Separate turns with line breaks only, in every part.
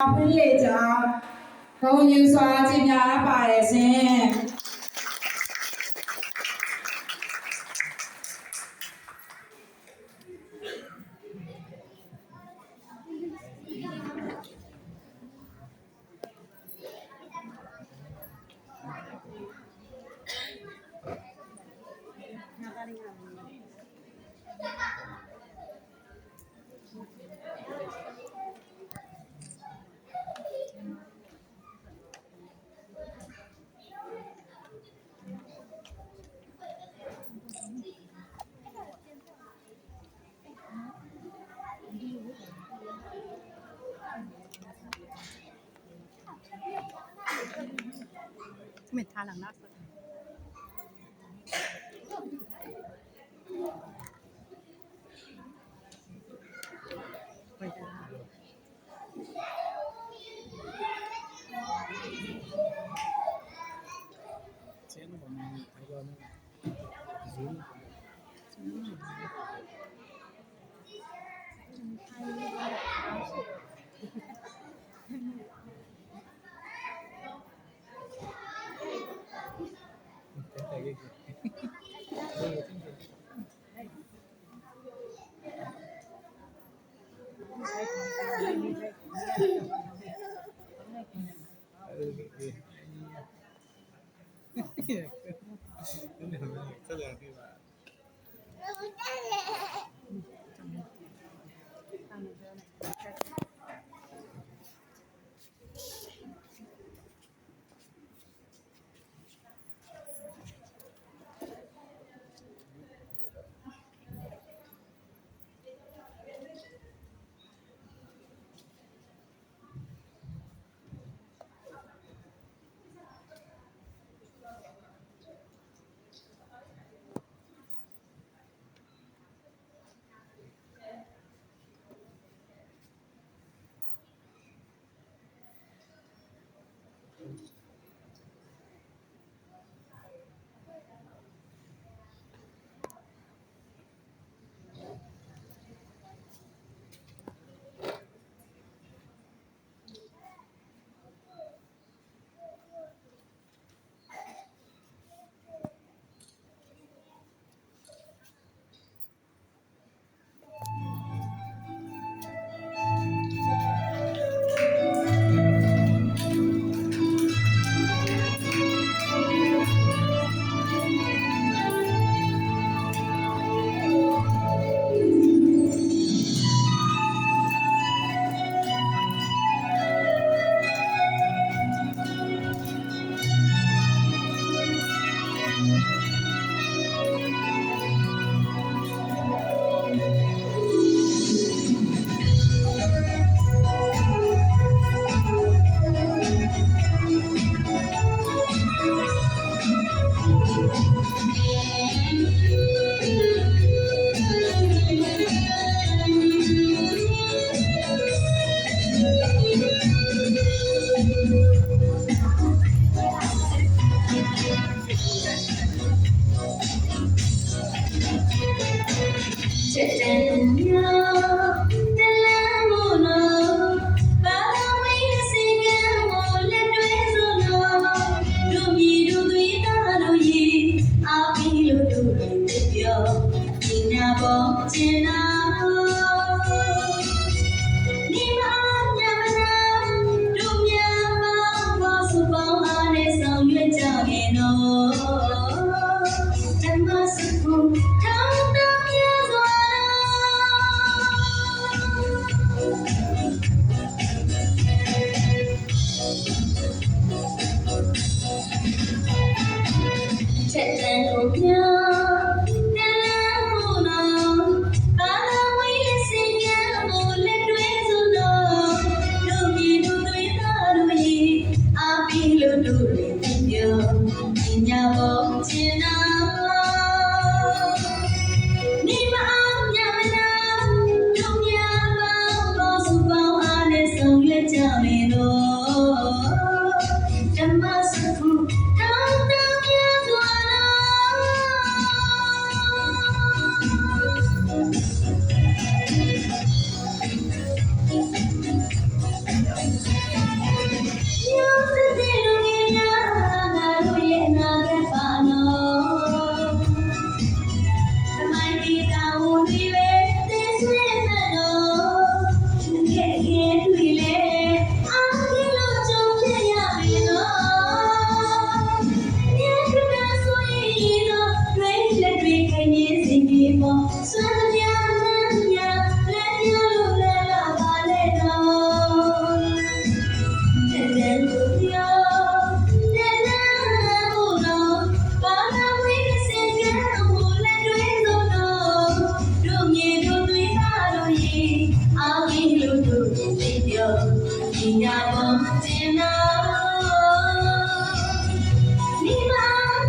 ဖွင့်လေကြောင်းဘုံယူစွာခြင်းများပါရစေ။
เมนทาหลังหน้าสดไปจ้า
เช่นผมมีไออน
ซู 哎，哎呀，哈哈，那你说这两句吧。 นี่มา အောင်လူတို့သိပြောဒီညာပေါ်တင်နာမိမ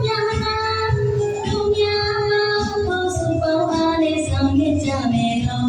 မြမနာသူများပေါ်စုပေါင်းအားနဲ့ဆောင်ရကြမယ်တော့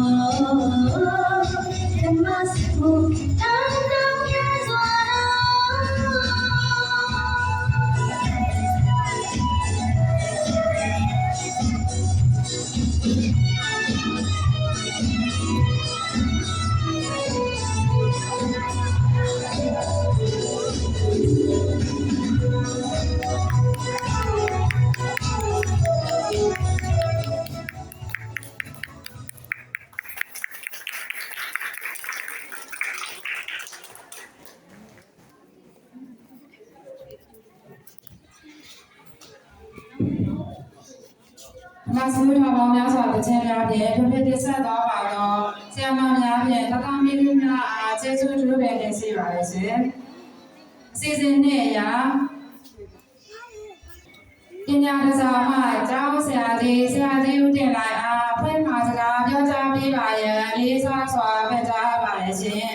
မဆူထောင်ပေါင်းများစွာတစ်ချက်များဖြင့်ဖြစ်ဖြစ်တင်ဆက်သွားပါတော့ဆရာမများဖြင့်တသမီလူများအားကျေးဇူးပြုပင်နေစီပါလေရှင်အစီအစဉ်နဲ့အရာပညာကစားမှကျောင်းဆရာကြီးဆရာကြီးဦးတင်လိုက်အားဖွင့်မှာစကားပြောကြားပေးပါရန်လေးစားစွာဖိတ်ကြားပါရရှင်